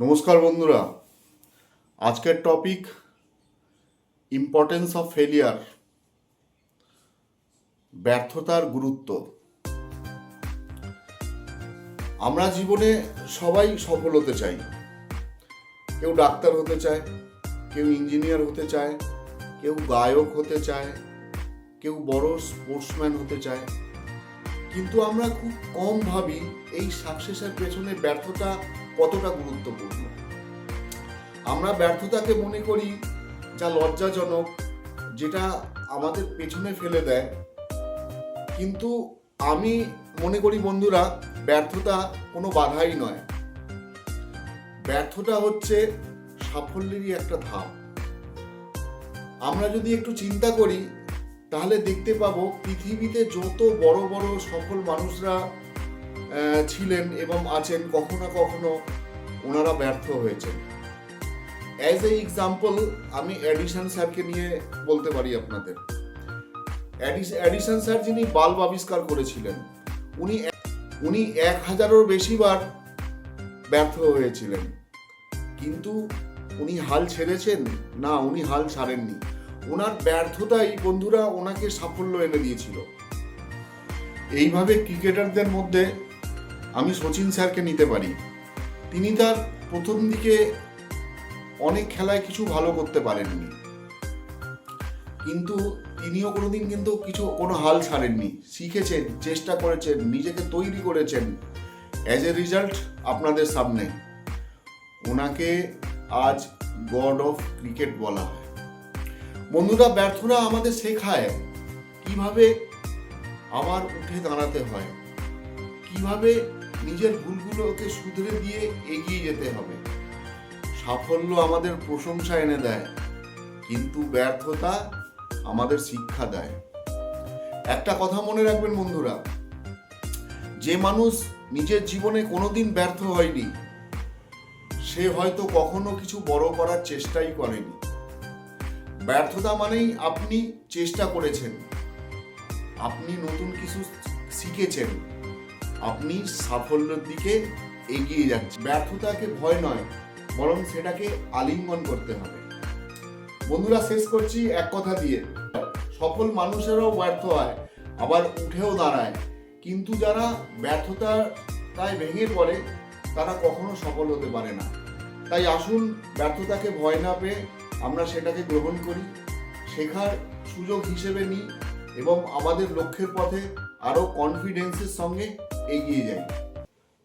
নমস্কার বন্ধুরা। আজকের টপিক ইম্পর্টেন্স অফ ফেলিয়ার ব্যর্থতার গুরুত্ব। আমরা জীবনে সবাই সফল হতে চাই। কেউ ডাক্তার হতে চায়, কেউ ইঞ্জিনিয়ার হতে চায়, কেউ গায়ক হতে চায়, কেউ বড় স্পোর্টসম্যান হতে চায়। কিন্তু আমরা খুব কম ভাবি এই সাকসেসের পেছনে ব্যর্থতা কতটা গুরুত্বপূর্ণ? আমরা ব্যর্থতাকে মনে করি, যা লজ্জাজনক, যেটা আমাদের পেছনে ফেলে দেয়। কিন্তু আমি মনে করি বন্ধুরা, ব্যর্থতা কোনো বাধাই নয়। ব্যর্থতা হচ্ছে সাফল্যেরই একটা ধাপ। আমরা যদি একটু চিন্তা করি, তাহলে দেখতে পাবো পৃথিবীতে যত বড় বড় সফল মানুষরা ছিলেন এবং আছেন কখনো কখনো ওনারা ব্যর্থ হয়েছেন। অ্যাজ এ এক্সাম্পল আমি অ্যাডিশন স্যারকে নিয়ে বলতে পারি আপনাদের। অ্যাডিসন স্যার যিনি বাল্ব আবিষ্কার করেছিলেন, উনি উনি এক হাজারেরও বেশি বার ব্যর্থ হয়েছিলেন। কিন্তু উনি হাল ছেড়েছেন? না, উনি হাল ছাড়েননি। ওনার ব্যর্থতাই বন্ধুরা ওনাকে সাফল্য এনে দিয়েছিল। এইভাবে ক্রিকেটারদের মধ্যে আমি সচিন স্যারকে নিতে পারি। তিনি তার প্রথম দিকে অনেক খেলায় কিছু ভালো করতে পারেননি। কিন্তু তিনিও কোনোদিন কিন্তু কিছু, কোনো হাল ছাড়েননি। শিখেছেন, চেষ্টা করেছেন, নিজেকে তৈরি করেছেন। অ্যাজ এ রেজাল্ট আপনাদের সামনে ওনাকে আজ গড অফ ক্রিকেট বলা হয়। বন্ধুরা, ব্যর্থরা আমাদের শেখায় কীভাবে আবার উঠে দাঁড়াতে হয়, কীভাবে নিজের ভুলগুলোকে শুধরে দিয়ে এগিয়ে যেতে হবে। সাফল্য আমাদের প্রশংসা এনে দেয়, কিন্তু ব্যর্থতা আমাদের শিক্ষা দেয়। একটা কথা মনে রাখবেন বন্ধুরা, যে মানুষ নিজের জীবনে কোনোদিন ব্যর্থ হয়নি, সে হয়তো কখনো কিছু বড় করার চেষ্টাই করেনি। ব্যর্থতা মানেই আপনি চেষ্টা করেছেন, আপনি নতুন কিছু শিখেছেন। আপনি সাফল্যের দিকে এগিয়ে যাচ্ছেন। ব্যর্থতাকে ভয় নয়, বরং সেটাকে আলিঙ্গন করতে হবে। বন্ধুরা, শেষ করছি এক কথা দিয়ে। সফল মানুষেরাও ব্যর্থ হয়, আবার উঠেও দাঁড়ায়। কিন্তু যারা ব্যর্থতা তাই ভেঙে পড়ে, তারা কখনো সফল হতে পারে না। তাই আসুন, ব্যর্থতাকে ভয় না পেয়ে আমরা সেটাকে গ্রহণ করি। শেখার সুযোগ হিসেবে নিই এবং আমাদের লক্ষ্যের পথে আরও কনফিডেন্সের সঙ্গে এগিয়ে যাই।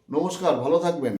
নমস্কার ভালো থাকবেন।